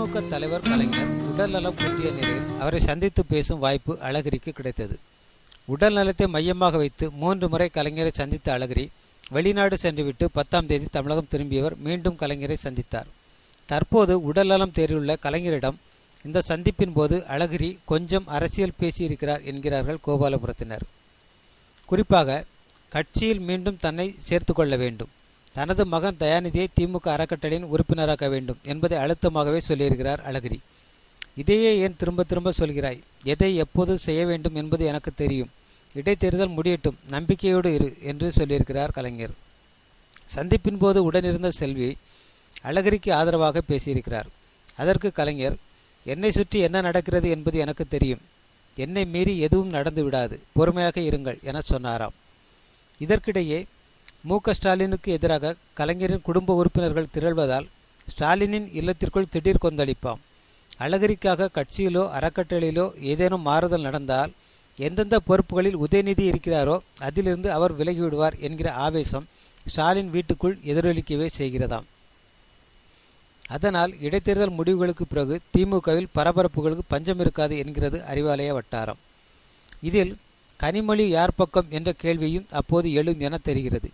திமுக தலைவர் கலைஞர் உடல்நலம் குன்றிய நிலையில் அவரை சந்தித்து பேசும் வாய்ப்பு அழகிரிக்கு கிடைத்தது. உடல் நலத்தை மையமாக வைத்து மூன்று முறை கலைஞரை சந்தித்த அழகிரி வெளிநாடு சென்றுவிட்டு பத்தாம் தேதி தமிழகம் திரும்பியவர் மீண்டும் கலைஞரை சந்தித்தார். தற்போது உடல்நலம் தேறியுள்ள கலைஞரிடம் இந்த சந்திப்பின் போது அழகிரி கொஞ்சம் அரசியல் பேசியிருக்கிறார் என்கிறார்கள் கோபாலபுரத்தினர். குறிப்பாக கட்சியில் மீண்டும் தன்னை சேர்த்து கொள்ள வேண்டும். தனது மகன் தயாநிதியை திமுக அறக்கட்டளையின் உறுப்பினராக்க வேண்டும் என்பதை அழுத்தமாகவே சொல்லியிருக்கிறார் அழகிரி. இதையே ஏன் திரும்ப திரும்ப சொல்கிறாய்? எதை எப்போது செய்ய வேண்டும் என்பது எனக்கு தெரியும். இடைத்தேர்தல் முடியட்டும் நம்பிக்கையோடு இரு என்று சொல்லியிருக்கிறார் கலைஞர். சந்திப்பின் போது உடனிருந்த செல்வி அழகிரிக்கு ஆதரவாக பேசியிருக்கிறார். அதற்கு கலைஞர் என்னை சுற்றி என்ன நடக்கிறது என்பது எனக்கு தெரியும். என்னை மீறி எதுவும் நடந்து விடாது பொறுமையாக இருங்கள் என சொன்னாராம். இதற்கிடையே மு. க. ஸ்டாலினுக்கு எதிராக கலைஞரின் குடும்ப உறுப்பினர்கள் திரள்வதால் ஸ்டாலினின் இல்லத்திற்குள் திடீர் கொந்தளிப்பாம். அழகிரிக்காக கட்சியிலோ அறக்கட்டளையிலோ ஏதேனும் மாறுதல் நடந்தால் எந்தெந்த பொறுப்புகளில் உதயநிதி இருக்கிறாரோ அதிலிருந்து அவர் விலகிவிடுவார் என்கிற ஆவேசம் ஸ்டாலின் வீட்டுக்குள் எதிரொலிக்கவே செய்கிறதாம். அதனால் இடைத்தேர்தல் முடிவுகளுக்கு பிறகு திமுகவில் பரபரப்புகளுக்கு பஞ்சம் இருக்காது என்கிறது அறிவாலய வட்டாரம். இதில் கனிமொழி யார் பக்கம் என்ற கேள்வியும் அப்போது எழும் என தெரிகிறது.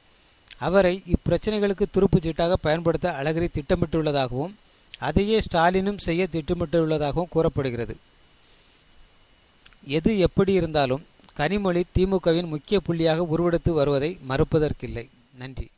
அவரை இப்பிரச்சனைகளுக்கு துருப்புச் சீட்டாக பயன்படுத்த அழகிரி திட்டமிட்டுள்ளதாகவும் அதையே ஸ்டாலினும் செய்ய திட்டமிட்டுள்ளதாகவும் கூறப்படுகிறது. எது எப்படி இருந்தாலும் கனிமொழி திமுகவின் முக்கிய புள்ளியாக உருவெடுத்து வருவதை மறுப்பதற்கில்லை. நன்றி.